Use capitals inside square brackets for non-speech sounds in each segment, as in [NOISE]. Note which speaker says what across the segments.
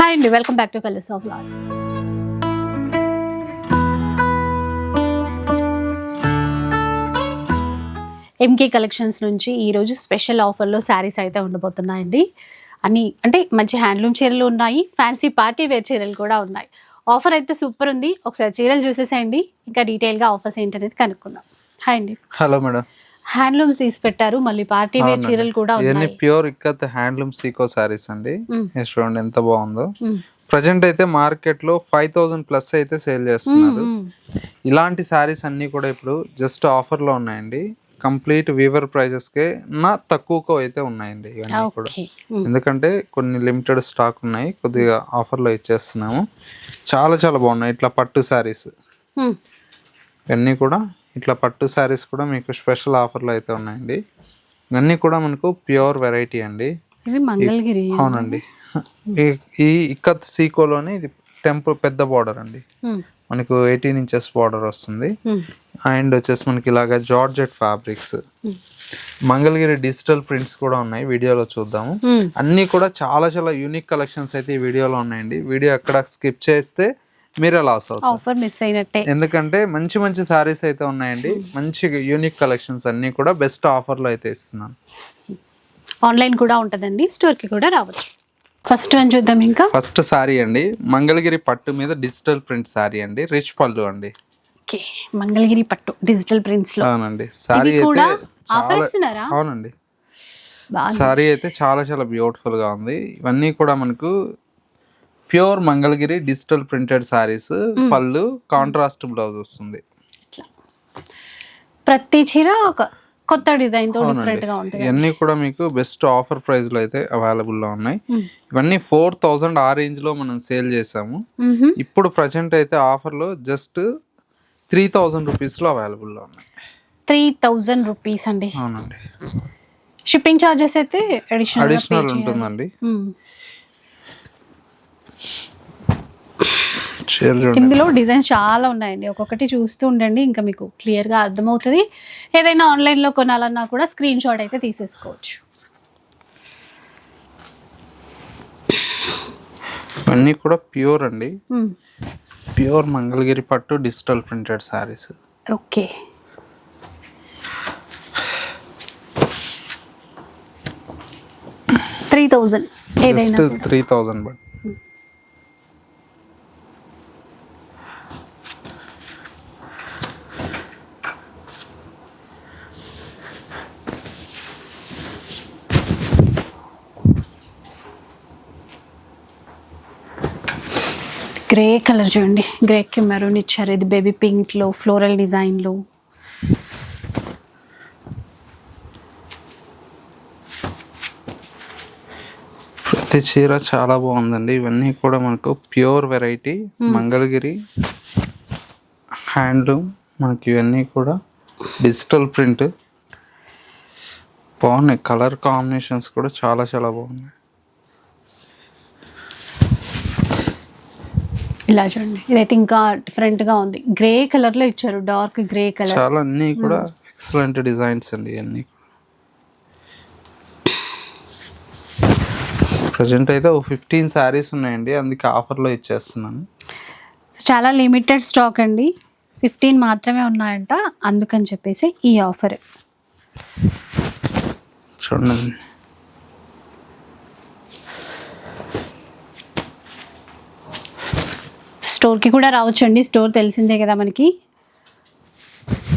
Speaker 1: Hi అండి welcome back to colours of Lad. MK collections నుంచి ఈరోజు స్పెషల్ ఆఫర్లో శారీస్ అయితే ఉండబోతున్నాయండి. అన్ని అంటే మంచి హ్యాండ్లూమ్ చీరలు ఉన్నాయి ఫ్యాన్సీ పార్టీ వేర్ చీరలు కూడా ఉన్నాయి. ఆఫర్ అయితే సూపర్ ఉంది. ఒకసారి చీరలు చూసేసేయండి. ఇంకా డీటెయిల్గా ఆఫర్స్ ఏంటనేది కనుక్కుందాం. హాయ్ అండి.
Speaker 2: హలో మేడం
Speaker 1: హ్యాండ్లూమ్స్ తీసి పెట్టారు. మళ్ళీ పార్టీ వేర్. చీరలు కూడా
Speaker 2: ఇవన్నీ pure ikat handloom sico saris అండి. చూడండి ఎంత బాగుందో. ప్రజెంట్ అయితే మార్కెట్లో ఫైవ్ థౌసండ్ ప్లస్ అయితే సేల్ చేస్తున్నారు. ఇలాంటి సారీస్ అన్ని కూడా ఇప్పుడు జస్ట్ ఆఫర్లో ఉన్నాయండి. కంప్లీట్ వీవర్ ప్రైజెస్ కే నా తక్కువకు అయితే ఉన్నాయండి ఇవన్నీ కూడా. ఎందుకంటే కొన్ని లిమిటెడ్ స్టాక్ ఉన్నాయి. కొద్దిగా ఆఫర్లో ఇచ్చేస్తున్నాము. చాలా చాలా బాగున్నాయి. ఇట్లా పట్టు సారీస్. ఇవన్నీ కూడా ఇట్లా పట్టు శారీస్ కూడా మీకు స్పెషల్ ఆఫర్లో అయితే ఉన్నాయండి. ఇవన్నీ కూడా మనకు ప్యూర్ వెరైటీ అండి.
Speaker 1: మంగళగిరి.
Speaker 2: అవునండి. ఈ- ఇక్కత్ సీకోలోనే ఇది టెంపుల్ పెద్ద బార్డర్ అండి. మనకు ఎయిటీన్ ఇంచెస్ బార్డర్ వస్తుంది. అండ్ వచ్చేసి మనకి ఇలాగా georgette fabrics. Mangalagiri digital prints కూడా ఉన్నాయి వీడియోలో చూద్దాము. అన్నీ కూడా చాలా చాలా యూనిక్ కలెక్షన్స్ అయితే ఈ వీడియోలో ఉన్నాయండి. వీడియో ఎక్కడ స్కిప్ చేస్తే మీరే లాస్ అవుతారు.
Speaker 1: ఆఫర్ మిస్ అయినట్టే.
Speaker 2: ఎందుకంటే మంచి మంచి సారీస్ అయితే ఉన్నాయండి. మంచి యూనిక్ కలెక్షన్స్ అన్ని కూడా బెస్ట్ ఆఫర్లో అయితే ఇస్తున్నాను.
Speaker 1: ఆన్లైన్ కూడా ఉంటుందండి. స్టోర్కి కూడా రావచ్చు. ఫస్ట్ వన్ చూద్దాం ఇంకా.
Speaker 2: ఫస్ట్ సారీ అండి. మంగళగిరి పట్టు మీద డిజిటల్ ప్రింట్ సారీ అండి. రిచ్ పళ్ళు అండి.
Speaker 1: ఓకే. మంగళగిరి పట్టు డిజిటల్ ప్రింట్స్లో.
Speaker 2: అవునండి. సారీ
Speaker 1: కూడా
Speaker 2: అయితే
Speaker 1: ఆఫర్ ఇస్తున్నారా?
Speaker 2: అవునండి. సారీ అయితే చాలా చాలా బ్యూటిఫుల్గా ఉంది. ఇవన్నీ కూడా మనకు pure Mangalagiri digital printed saris పళ్ళు కాంట్రాస్ట్ బ్లౌజ్ వస్తుంది.
Speaker 1: ప్రతి చీర ఒక కొత్త డిజైన్తో డిఫరెంట్గా ఉంటుంది.
Speaker 2: ఇవన్నీ కూడా మీకు బెస్ట్ ఆఫర్ ప్రైస్లో అయితే అవైలబుల్లో ఉన్నాయి. ఇవన్నీ ఫోర్ థౌజండ్ ఆ రేంజ్లో మనం సేల్ చేసాము. ఇప్పుడు ప్రజెంట్ అయితే ఆఫర్లో జస్ట్ త్రీ థౌజండ్ రూపీస్లో అవైలబుల్లో ఉన్నాయి.
Speaker 1: త్రీ థౌజండ్ రూపీస్ అండి.
Speaker 2: అవునండి.
Speaker 1: షిప్పింగ్ ఛార్జెస్ అయితే అడిషనల్
Speaker 2: అడిషనల్ ఉంటుందండి.
Speaker 1: ఇందులో డిజైన్స్ చాలా ఉన్నాయండి. ఒక్కొక్కటి చూస్తూ ఉండండి. ఇంకా మీకు క్లియర్గా అర్థమవుతుంది. ఏదైనా ఆన్లైన్లో కొనాలన్నా కూడా స్క్రీన్ షాట్ అయితే తీసేసుకోవచ్చు.
Speaker 2: ఇవన్నీ కూడా ప్యూర్ అండి. ప్యూర్ మంగళగిరి పట్టు digital printed saris
Speaker 1: okay. Three thousand
Speaker 2: three thousand but.
Speaker 1: Grey colour చూడండి. గ్రేకి మెరూన్ ఇచ్చారు. ఇది బేబీ పింక్లో ఫ్లోరల్ డిజైన్లో
Speaker 2: ప్రతి చీర చాలా బాగుందండి. ఇవన్నీ కూడా మనకు ప్యూర్ వెరైటీ మంగళగిరి హ్యాండ్లూమ్ మనకి ఇవన్నీ కూడా డిజిటల్ ప్రింట్ బాగున్నాయి. కలర్ కాంబినేషన్స్ కూడా చాలా చాలా బాగున్నాయి.
Speaker 1: ఇలా చూడండి. ఇదైతే ఇంకా డిఫరెంట్గా ఉంది. గ్రే కలర్లో ఇచ్చారు. డార్క్ గ్రే కలర్
Speaker 2: చాలా అన్నీ కూడా ఎక్సలెంట్ డిజైన్స్ అండి ఇవన్నీ ప్రజెంట్ అయితే ఓ ఫిఫ్టీన్ శారీస్ ఉన్నాయండి. అందుకే ఆఫర్లో ఇచ్చేస్తున్నాను.
Speaker 1: చాలా లిమిటెడ్ స్టాక్ అండి. ఫిఫ్టీన్ మాత్రమే ఉన్నాయంట. అందుకని చెప్పేసి ఈ ఆఫర్
Speaker 2: చూడండి.
Speaker 1: స్టోర్కి కూడా రావచ్చు అండి స్టోర్ తెలిసిందే కదా మనకి.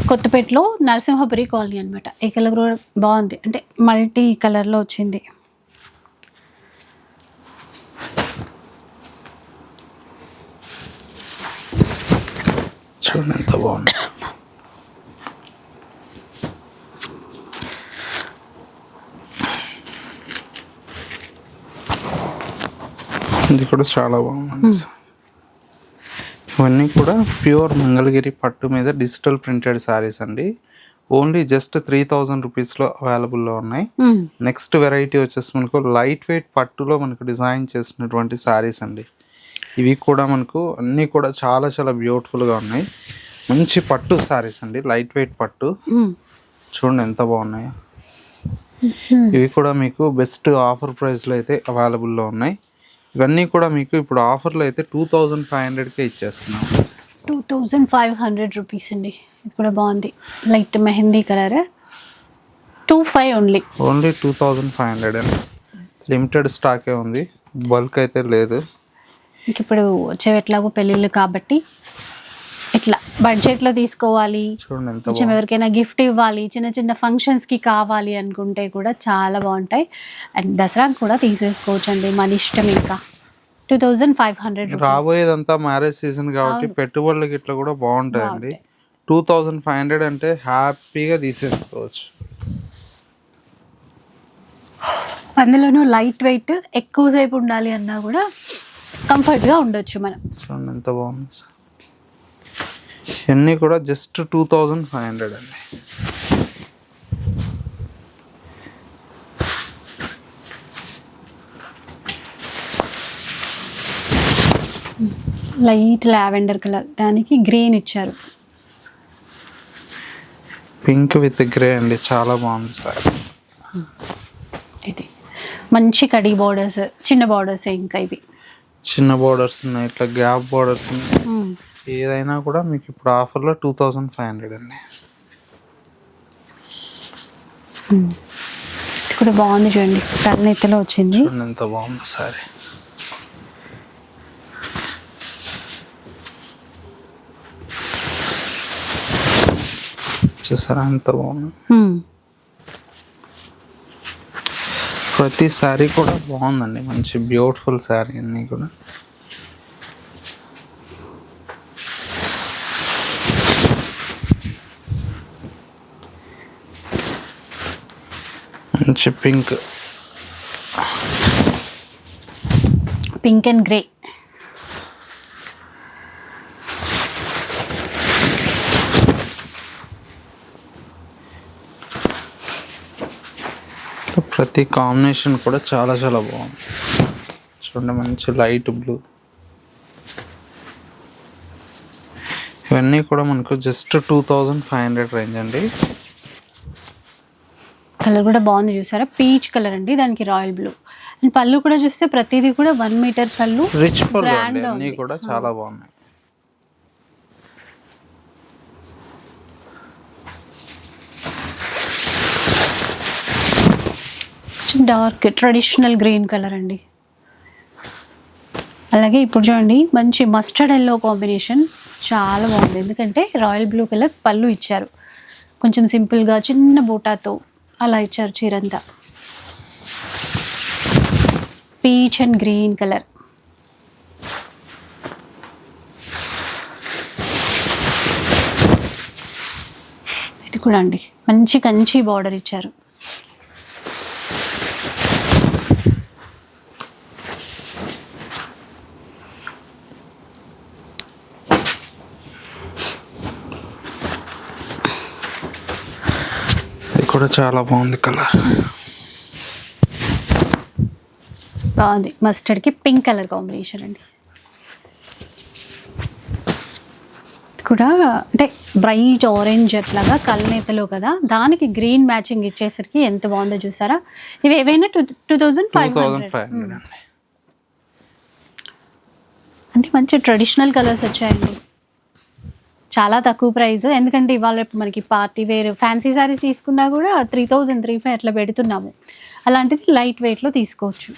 Speaker 1: కొత్తపేటలో నరసింహపురి కాలనీ అనమాట ఈ కలర్ కూడా బాగుంది. అంటే మల్టీ కలర్లో వచ్చింది.
Speaker 2: చూడండి ఎంత బాగుంది. ఇది కూడా చాలా బాగుంది. ఇవన్నీ కూడా ప్యూర్ మంగళగిరి పట్టు మీద డిజిటల్ ప్రింటెడ్ శారీస్ అండి. ఓన్లీ జస్ట్ త్రీ థౌజండ్ రూపీస్లో అవైలబుల్లో ఉన్నాయి. నెక్స్ట్ వెరైటీ వచ్చేసి మనకు లైట్ వెయిట్ పట్టులో మనకు డిజైన్ చేసినటువంటి శారీస్ అండి. ఇవి కూడా మనకు అన్నీ కూడా చాలా చాలా బ్యూటిఫుల్గా ఉన్నాయి. మంచి పట్టు శారీస్ అండి లైట్ వెయిట్ పట్టు. చూడండి ఎంత బాగున్నాయో. ఇవి కూడా మీకు బెస్ట్ ఆఫర్ ప్రైస్లో అయితే అవైలబుల్లో ఉన్నాయి. ఇవన్నీ కూడా మీకు ఇప్పుడు ఆఫర్లో అయితే టూ థౌజండ్ ఫైవ్ హండ్రెడ్కే ఇచ్చేస్తున్నాం.
Speaker 1: Two thousand five hundred rupees అండి. ఇది కూడా బాగుంది. Light mehndi colour. Two five only.
Speaker 2: Only two thousand five hundred అండి. లిమిటెడ్ స్టాకే ఉంది. బల్క్ అయితే లేదు.
Speaker 1: ఇంక ఇప్పుడు వచ్చేవి ఎట్లాగో పెళ్ళిళ్ళు కాబట్టి ఇట్లా బడ్జెట్లో తీసుకోవాలి. కొంచెం ఎవరికైనా గిఫ్ట్ ఇవ్వాలి చిన్న చిన్న ఫంక్షన్స్కి కావాలి అనుకుంటే కూడా చాలా బాగుంటాయి. అండ్ దసరాకి కూడా తీసేసుకోవచ్చు అండి మన ఇష్టం ఇంకా. టూ థౌజండ్ ఫైవ్ హండ్రెడ్
Speaker 2: రాబోయేదంతా మ్యారేజ్ సీజన్ కాబట్టి పెట్టుబడులకి ఇట్లా కూడా బాగుంటాయండి. టూ థౌజండ్ ఫైవ్ హండ్రెడ్ అంటే హ్యాపీగా తీసేసుకోవచ్చు.
Speaker 1: అందులోనూ లైట్ వెయిట్ ఎక్కువసేపు ఉండాలి అన్నా కూడా కంఫర్ట్గా ఉండొచ్చు మనం.
Speaker 2: చూడండి ఎంత బాగుంది. సార్ ఇవన్నీ కూడా just two thousand five hundred అండి.
Speaker 1: Light lavender colour. దానికి గ్రీన్ ఇచ్చారు.
Speaker 2: పింక్ విత్ గ్రే అండి. చాలా బాగుంది సార్.
Speaker 1: ఇది. మంచి కడి బార్డర్స్ చిన్న బార్డర్స్ ఇంకా ఇవి.
Speaker 2: చిన్న బార్డర్స్ ఉన్నాయి ఇట్లా గ్యాప్ బార్డర్స్ ఉన్నాయి. ఏదైనా కూడా మీకు ఇప్పుడు ఆఫర్లో టూ థౌజండ్ ఫైవ్ హండ్రెడ్ అండి.
Speaker 1: కూడా బాగుంది చూడండి. తలనెత్తలో వచ్చింది.
Speaker 2: చూడండి ఎంత బాగుంది సారీ. చూసారా ఎంత బాగుంది. ప్రతి శారీ కూడా బాగుందండి. మంచి బ్యూటిఫుల్ శారీ అన్నీ కూడా. మంచి పింక్.
Speaker 1: Pink and grey.
Speaker 2: ప్రతి కాంబినేషన్ కూడా చాలా చాలా బాగుంది. చూడండి మంచి లైట్ బ్లూ. ఇవన్నీ కూడా మనకు just two thousand five hundred range అండి.
Speaker 1: కలర్ కూడా బాగుంది చూసారా? పీచ్ కలర్ అండి. దానికి రాయల్ బ్లూ. అండ్ పళ్ళు కూడా చూస్తే ప్రతిదీ కూడా వన్ మీటర్ పళ్ళు
Speaker 2: రిచ్
Speaker 1: ఉంది.
Speaker 2: కూడా చాలా బాగున్నాయి.
Speaker 1: డార్క్ ట్రెడిషనల్ గ్రీన్ కలర్ అండి. అలాగే ఇప్పుడు చూడండి మంచి మస్టర్డ్ ఎల్లో కాంబినేషన్ చాలా బాగుంది. ఎందుకంటే రాయల్ బ్లూ కలర్ పళ్ళు ఇచ్చారు. కొంచెం సింపుల్గా చిన్న బూటాతో. అలా ఇచ్చారు చీరంతా. పీచ్ అండ్ గ్రీన్ కలర్ ఇది కూడా అండి. మంచి కంచి బార్డర్ ఇచ్చారు.
Speaker 2: కూడా చాలా బాగుంది కలర్.
Speaker 1: బాగుంది. మస్టర్డ్కి పింక్ కలర్ కాంబినేషన్ అండి. కూడా అంటే బ్రైట్ ఆరెంజ్ అట్లాగా కల్నేతలో కదా. దానికి గ్రీన్ మ్యాచింగ్ ఇచ్చేసరికి ఎంత బాగుందో చూసారా? ఇవి ఏవైనా టూ టూ థౌజండ్ ఫైవ్ అంటే మంచి ట్రెడిషనల్ కలర్స్ వచ్చాయండి. చాలా తక్కువ ప్రైస్. ఎందుకంటే ఇవాళ రేపు మనకి పార్టీ వేర్ ఫ్యాన్సీ శారీస్ తీసుకున్నా కూడా త్రీ థౌజండ్ త్రీ ఫైవ్ అట్లా పెడుతున్నాము. అలాంటిది లైట్ వెయిట్లో తీసుకోవచ్చు.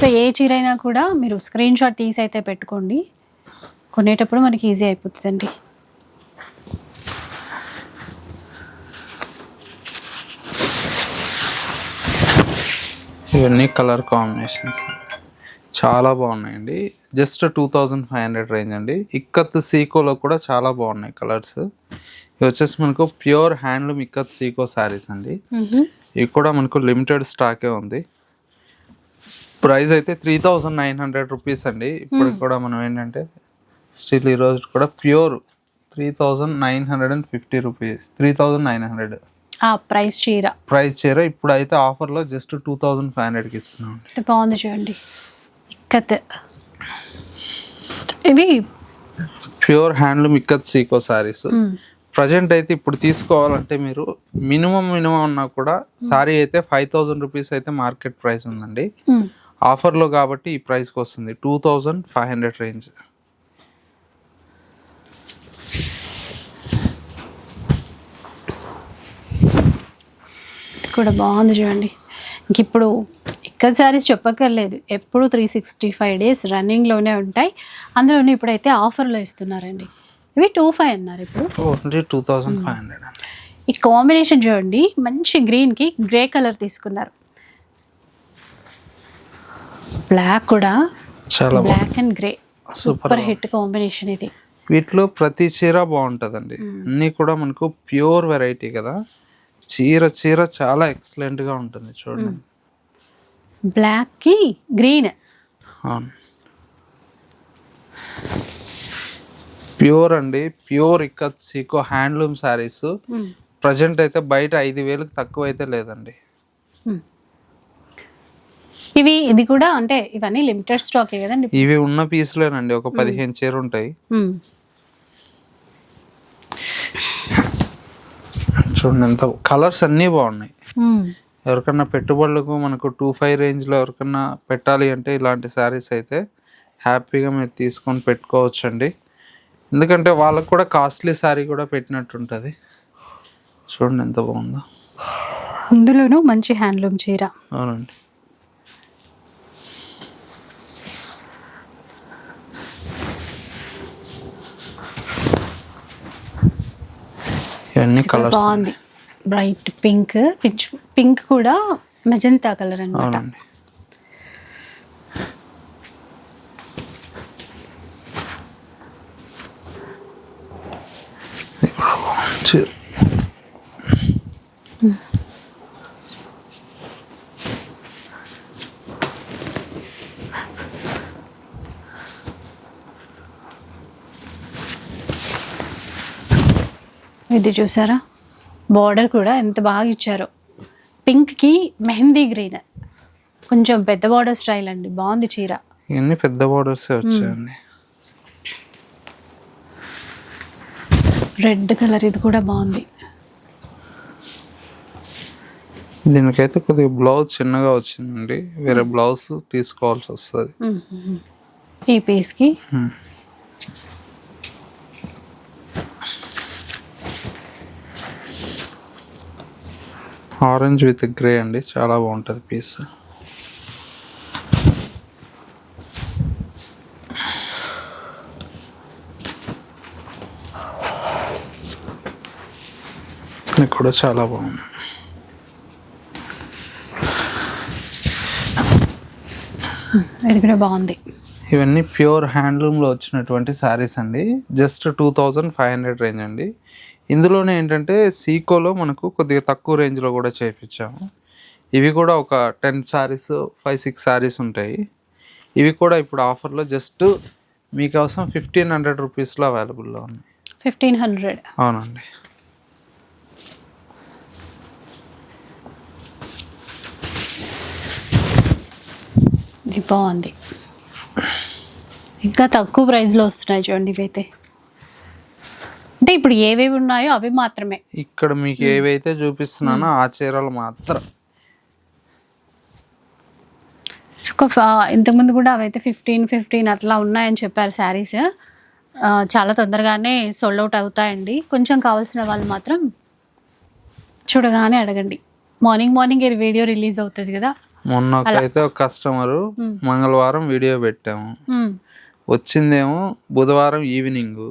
Speaker 1: సో ఏ చీర అయినా కూడా మీరు స్క్రీన్ షాట్ తీసి అయితే పెట్టుకోండి. కొనేటప్పుడు మనకి ఈజీ అయిపోతుందండి.
Speaker 2: ఇవన్నీ కలర్ కాంబినేషన్స్ చాలా బాగున్నాయండి. Just two thousand five hundred range అండి. ఇక్కత్ సీకోలో కూడా చాలా బాగున్నాయి కలర్స్ ఇవి వచ్చేసి మనకు pure handloom ikat sico saris అండి. ఇవి కూడా మనకు లిమిటెడ్ స్టాకే ఉంది. ప్రైస్ అయితే three thousand nine hundred rupees అండి. ఇప్పుడు కూడా మనం ఏంటంటే స్టిల్ ఈరోజు కూడా pure three thousand nine hundred and fifty rupees three thousand nine hundred
Speaker 1: price చీర.
Speaker 2: ప్రైస్ చీర ఇప్పుడు అయితే ఆఫర్లో జస్ట్ టూ థౌజండ్ ఫైవ్ హండ్రెడ్కి ఇస్తున్నాం.
Speaker 1: బాగుంది చూడండి. ఇక్కత్. ఇవి
Speaker 2: pure handloom ikat sico saris present అయితే ఇప్పుడు తీసుకోవాలంటే మీరు మినిమం మినిమం ఉన్నా కూడా సారీ అయితే ఫైవ్ థౌజండ్ రూపీస్ అయితే మార్కెట్ ప్రైస్ ఉందండి. ఆఫర్లో కాబట్టి ఈ ప్రైస్కి వస్తుంది two thousand five hundred range.
Speaker 1: కూడా బాగుంది చూడండి. ఇంక ఇప్పుడు ఇక్కడ శారీస్ చెప్పక్కర్లేదు. ఎప్పుడు త్రీ సిక్స్టీ ఫైవ్ డేస్ రన్నింగ్లోనే ఉంటాయి. అందులోనే ఇప్పుడైతే ఆఫర్లో ఇస్తున్నారండి. ఇవి టూ ఫైవ్ అన్నారు ఇప్పుడు.
Speaker 2: టూ థౌజండ్ ఫైవ్ హండ్రెడ్
Speaker 1: ఈ కాంబినేషన్ చూడండి. మంచి గ్రీన్కి గ్రే కలర్ తీసుకున్నారు. బ్లాక్ కూడా
Speaker 2: చాలా
Speaker 1: black and grey
Speaker 2: super
Speaker 1: super hit combination ఇది.
Speaker 2: వీటిలో ప్రతి చీర బాగుంటుందండి. అన్నీ కూడా మనకు ప్యూర్ వెరైటీ కదా. చీర చీర చాలా ఎక్సలెంట్గా ఉంటుంది చూడండి.
Speaker 1: బ్లాక్కి గ్రీన్
Speaker 2: అవును ప్యూర్ అండి. Pure ikat sico handloom saris present అయితే బయట ఐదు వేలకు తక్కువ అయితే లేదండి
Speaker 1: ఇవి ఇది కూడా అంటే ఇవన్నీ లిమిటెడ్ స్టాకే కదండి?
Speaker 2: ఇవి ఉన్న పీసులేనండి ఒక పదిహేను చీర ఉంటాయి. చూడండి ఎంత కలర్స్ అన్నీ బాగున్నాయి. ఎవరికన్నా పెట్టుబడులకు మనకు టూ ఫైవ్ రేంజ్లో ఎవరికన్నా పెట్టాలి అంటే ఇలాంటి శారీస్ అయితే హ్యాపీగా మీరు తీసుకొని పెట్టుకోవచ్చండి. ఎందుకంటే వాళ్ళకు కూడా కాస్ట్లీ శారీ కూడా పెట్టినట్టు ఉంటుంది చూడండి ఎంత బాగుందో.
Speaker 1: అందులోనూ మంచి హ్యాండ్లూమ్ చీర.
Speaker 2: అవునండి. ఇవన్నీ కలర్స్
Speaker 1: బాగుంది. బ్రైట్ పింక్ పిచ్ పింక్ కూడా మెజంతా కలర్ అన్నమాట.
Speaker 2: అవునండి. ఇది
Speaker 1: చూసారా? బార్డర్ కూడా ఎంత బాగా ఇచ్చారో. పింక్కి మెహందీ గ్రీన్ కొంచెం పెద్ద బార్డర్ స్టైల్ అండి. బాగుంది చీర.
Speaker 2: ఇవన్నీ పెద్ద బోర్డర్సే వచ్చాయండి.
Speaker 1: రెడ్ కలర్ ఇది కూడా బాగుంది.
Speaker 2: దీనికైతే కొద్దిగా బ్లౌజ్ చిన్నగా వచ్చిందండి. వేరే బ్లౌజ్ తీసుకోవాల్సి వస్తుంది.
Speaker 1: మ్మ్. ఈ పీస్కి
Speaker 2: ఆరెంజ్ విత్ గ్రే అండి చాలా బాగుంటుంది పీస్ ఇది కూడా చాలా బాగుంది.
Speaker 1: ఇది కూడా బాగుంది.
Speaker 2: ఇవన్నీ ప్యూర్ హ్యాండ్లూమ్లో వచ్చినటువంటి శారీస్ అండి. Just two thousand five hundred range అండి. ఇందులోనే ఏంటంటే సీకోలో మనకు కొద్దిగా తక్కువ రేంజ్లో కూడా చేయించాము ఇవి కూడా ఒక ten saris five six saris ఉంటాయి. ఇవి కూడా ఇప్పుడు ఆఫర్లో జస్ట్ మీకోసం ఫిఫ్టీన్ హండ్రెడ్ రూపీస్లో అవైలబుల్లో ఉన్నాయి.
Speaker 1: Fifteen hundred.
Speaker 2: అవునండి.
Speaker 1: బాగుంది. ఇంకా తక్కువ ప్రైస్లో వస్తున్నాయి చూడండి ఇవైతే. ఇప్పుడు ఏవేవి ఉన్నాయో అవి మాత్రమే.
Speaker 2: ఇక్కడ మీకు ఏవైతే చూపిస్తున్నానో ఆ చీరలు మాత్రం.
Speaker 1: ఇంతకుముందు కూడా అవైతే ఫిఫ్టీన్ ఫిఫ్టీన్ అట్లా ఉన్నాయని చెప్పారు శారీస్. చాలా తొందరగానే సోల్డ్ అవుట్ అవుతాయండి. కొంచెం కావాల్సిన వాళ్ళు మాత్రం చూడగానే అడగండి. మార్నింగ్ మార్నింగ్ వీడియో రిలీజ్ అవుతుంది కదా.
Speaker 2: మొన్న అయితే ఒక కస్టమరు మంగళవారం వీడియో పెట్టాము. వచ్చిందేమో బుధవారం ఈవినింగ్.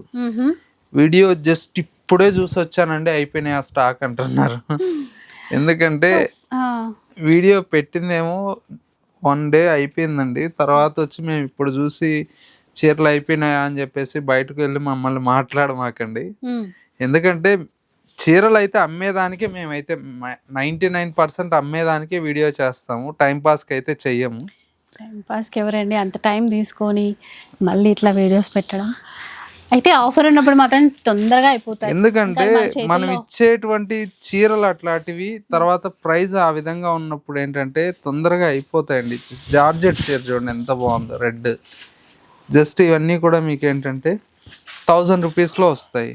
Speaker 2: వీడియో జస్ట్ ఇప్పుడే చూసి వచ్చానండి అయిపోయినాయి ఆ స్టాక్ అంటున్నారు. ఎందుకంటే వీడియో పెట్టిందేమో వన్ డే అయిపోయిందండి. తర్వాత వచ్చి మేము ఇప్పుడు చూసి చీరలు అయిపోయినాయా అని చెప్పేసి బయటకు వెళ్ళి మమ్మల్ని మాట్లాడమాకండి. ఎందుకంటే చీరలు అయితే అమ్మేదానికి మేమైతే నైంటీ నైన్ పర్సెంట్ అమ్మేదానికి వీడియో చేస్తాము. టైం పాస్కి అయితే చెయ్యము.
Speaker 1: టైం పాస్కి ఎవరండి? అంత టైం తీసుకొని మళ్ళీ ఇట్లా వీడియోస్ పెట్టడం? అయితే ఆఫర్ ఉన్నప్పుడు మాత్రం తొందరగా అయిపోతాయి.
Speaker 2: ఎందుకంటే
Speaker 1: మన
Speaker 2: ఇచ్చేటువంటి చీరలు అట్లాంటివి తర్వాత ప్రైస్ ఆ విధంగా ఉన్నప్పుడు ఏంటంటే తొందరగా అయిపోతాయండి. జార్జెట్ చీర చూడండి ఎంత బాగుందో రెడ్. జస్ట్ ఇవన్నీ కూడా మీకు ఏంటంటే థౌజండ్ రూపీస్లో వస్తాయి.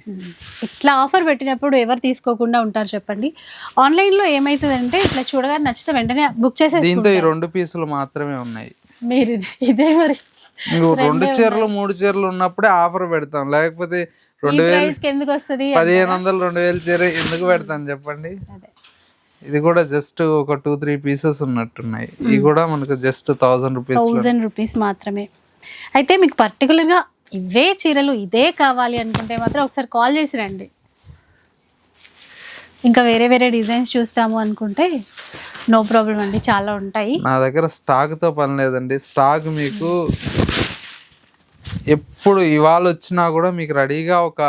Speaker 1: ఇట్లా ఆఫర్ పెట్టినప్పుడు ఎవరు తీసుకోకుండా ఉంటారు చెప్పండి. ఆన్లైన్లో ఏమవుతుందంటే ఇట్లా చూడగానే నచ్చితే వెంటనే బుక్
Speaker 2: దీంతో ఈ రెండు పీసులు మాత్రమే ఉన్నాయి.
Speaker 1: మీరు ఇదే మరి.
Speaker 2: మీకు రెండు చీరలు మూడు చీరలు ఉన్నప్పుడే ఆఫర్ పెడతాం. లేకపోతే రెండు వేలు
Speaker 1: ఎందుకు వస్తుంది
Speaker 2: పదిహేను వందలు రెండు వేలు చీర ఎందుకు పెడతాను చెప్పండి? ఇది కూడా జస్ట్ ఒక టూ త్రీ పీసెస్ ఉన్నట్టున్నాయి. ఇవి కూడా మనకు just thousand rupees
Speaker 1: thousand rupees మాత్రమే. అయితే మీకు పర్టికులర్గా ఇవే చీరలు ఇదే కావాలి అనుకుంటే మాత్రం ఒకసారి కాల్ చేసి రండి. ఇంకా వేరే వేరే డిజైన్స్ చూస్తాము అనుకుంటే నో ప్రాబ్లం అండి చాలా ఉంటాయి.
Speaker 2: నా దగ్గర స్టాక్తో పని లేదండి. స్టాక్ మీకు ఎప్పుడు ఇవాళ వచ్చినా కూడా మీకు రెడీగా ఒక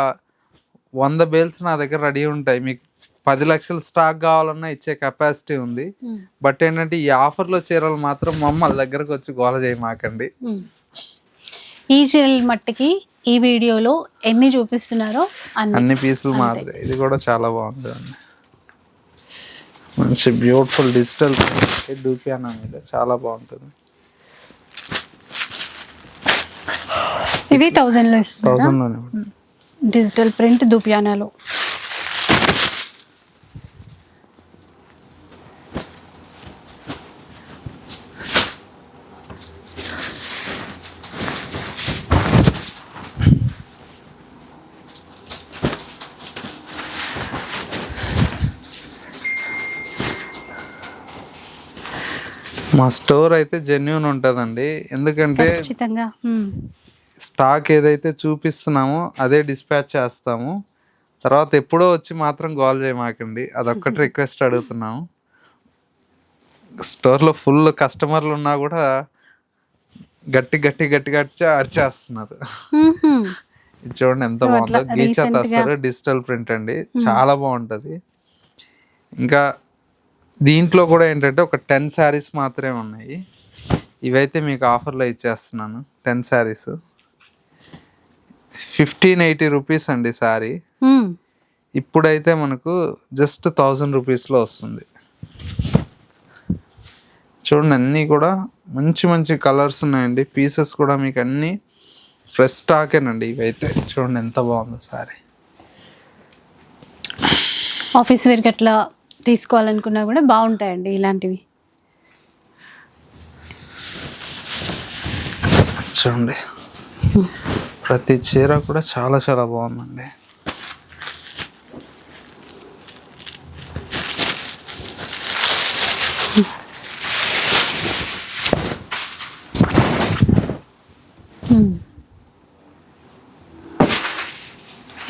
Speaker 2: వంద బేల్స్ నా దగ్గర రెడీ ఉంటాయి. మీకు పది లక్షల స్టాక్ కావాలన్నా ఇచ్చే కెపాసిటీ ఉంది. బట్ ఏంటంటే ఈ ఆఫర్లో చీరలు మాత్రం మమ్మల్ని దగ్గరకు వచ్చి గోల చేయమాకండి.
Speaker 1: మ్మ్. ఈ చీరల మట్టికి ఈ వీడియోలో ఎన్ని చూపిస్తున్నారో అన్ని.
Speaker 2: పీసులు మాత్రమే. ఇది కూడా చాలా బాగుంది అండి. మంచి బ్యూటిఫుల్ డిజిటల్ డూపియానా మీద. చాలా బాగుంటుంది.
Speaker 1: ఇవి థౌజండ్లో
Speaker 2: థౌసండ్లోనే
Speaker 1: డిజిటల్ ప్రింట్ దుపియానాలో
Speaker 2: మా స్టోర్ అయితే జెన్యున్ ఉంటుందండి. ఎందుకంటే
Speaker 1: ఖచ్చితంగా.
Speaker 2: స్టాక్ ఏదైతే చూపిస్తున్నామో అదే డిస్పాచ్ చేస్తాము. తర్వాత ఎప్పుడో వచ్చి మాత్రం కాల్ చేయమాకండి. అదొక్కటి [LAUGHS] రిక్వెస్ట్ అడుగుతున్నాము. స్టోర్లో ఫుల్ కస్టమర్లు ఉన్నా కూడా గట్టి గట్టి గట్టి గట్టి అరిచేస్తున్నారు. చూడండి ఎంత బాగుందో
Speaker 1: అట్లా
Speaker 2: గీచా
Speaker 1: recent గా-
Speaker 2: తస్తారు డిజిటల్ ప్రింట్ అండి. చాలా బాగుంటది. ఇంకా దీంట్లో కూడా ఏంటంటే ఒక టెన్ శారీస్ మాత్రమే ఉన్నాయి. ఇవైతే మీకు ఆఫర్లో ఇచ్చేస్తున్నాను. Ten saris. Fifteen eighty rupees అండి శారీ. ఇప్పుడైతే మనకు జస్ట్ థౌజండ్ రూపీస్లో వస్తుంది. చూడండి అన్నీ కూడా మంచి మంచి కలర్స్ ఉన్నాయండి. పీసెస్ కూడా మీకు అన్నీ ఫ్రెష్ స్టాకేనండి ఇవైతే. చూడండి ఎంత బాగుందో సారీ
Speaker 1: ఆఫీస్ వేర్కి అట్లా తీసుకోవాలనుకున్నా కూడా బాగుంటాయండి ఇలాంటివి.
Speaker 2: చూడండి. ప్రతి చీర కూడా చాలా చాలా బాగుందండి.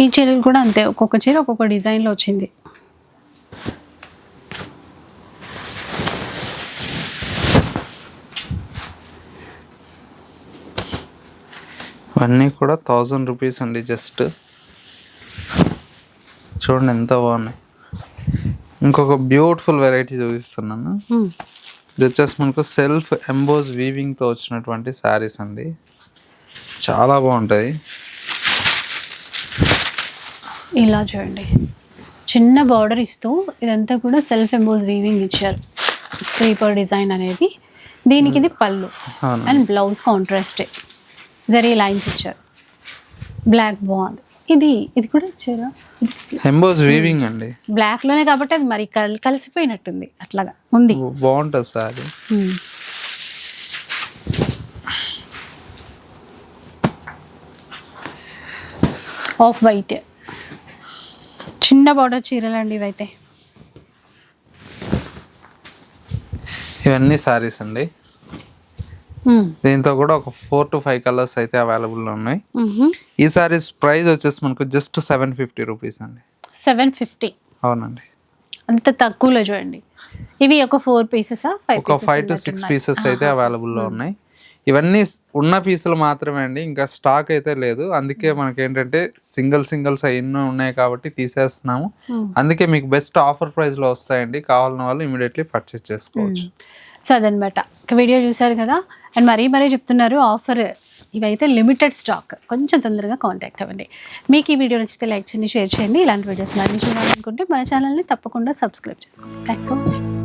Speaker 1: ఈ చీరలు కూడా అంతే. ఒక్కొక్క చీర ఒక్కొక్క డిజైన్లో వచ్చింది.
Speaker 2: ఇవన్నీ కూడా థౌజండ్ రూపీస్ అండి జస్ట్. చూడండి ఎంత బాగున్నాయి. ఇంకొక బ్యూటిఫుల్ వెరైటీ చూపిస్తున్నాను. ఇది వచ్చేసి మనకు సెల్ఫ్ ఎంబోజ్ వీవింగ్తో వచ్చినటువంటి శారీస్ అండి. చాలా బాగుంటుంది
Speaker 1: ఇలా చూడండి. చిన్న బార్డర్ ఇస్తూ ఇదంతా కూడా సెల్ఫ్ ఎంబోజ్ వీవింగ్ ఇచ్చారు. క్రీపర్ డిజైన్ అనేది. దీనికి ఇది పళ్ళు. అండ్ బ్లౌజ్ కాంట్రాస్టే. జరీ లైన్స్ ఇచ్చారు. బ్లాక్ బాగుంది ఇది ఇది కూడా ఇచ్చారా?
Speaker 2: వీవింగ్ అండి.
Speaker 1: బ్లాక్లోనే కాబట్టి అది మరి కల్ కలిసిపోయినట్టుంది అట్లాగా. ఉంది.
Speaker 2: బాగుంటుంది
Speaker 1: మ్మ్. ఆఫ్ వైట్ చిన్న బార్డర్ చీరలు అండి ఇవైతే.
Speaker 2: ఇవన్నీ శారీస్ అండి. దీంతో కూడా ఒక ఫోర్ టు ఫైవ్ కలర్స్ అయితే అవైలబుల్లో ఉన్నాయి. ఈ శారీస్ ప్రైస్ వచ్చేసి మనకు జస్ట్ సెవెన్ ఫిఫ్టీ రూపీస్ అండి.
Speaker 1: సెవెన్ ఫిఫ్టీ
Speaker 2: అవునండి.
Speaker 1: అంత తక్కువలో చూడండి. ఇవి ఒక ఫోర్ పీసెస్
Speaker 2: ఒక ఫైవ్ టు సిక్స్ పీసెస్ అయితే అవైలబుల్లో ఉన్నాయి. ఇవన్నీ ఉన్న పీసులు మాత్రమే అండి. ఇంకా స్టాక్ అయితే లేదు. అందుకే మనకి ఏంటంటే సింగిల్ సింగిల్స్ ఎన్నో ఉన్నాయి కాబట్టి తీసేస్తున్నాము. అందుకే మీకు బెస్ట్ ఆఫర్ ప్రైస్లో వస్తాయండి. కావాలన్న వాళ్ళు ఇమీడియట్లీ పర్చేస్ చేసుకోవచ్చు.
Speaker 1: సో అదనమాట. వీడియో చూశారు కదా? అండ్ మరీ మరీ చెప్తున్నారు ఆఫర్ ఇవైతే లిమిటెడ్ స్టాక్. కొంచెం తొందరగా కాంటాక్ట్ అవ్వండి. మీకు ఈ వీడియో నచ్చితే లైక్ చేయండి షేర్ చేయండి. ఇలాంటి వీడియోస్ మరీ చూడాలనుకుంటే మన ఛానల్ని తప్పకుండా సబ్స్క్రైబ్ చేసుకోండి. Thanks for watching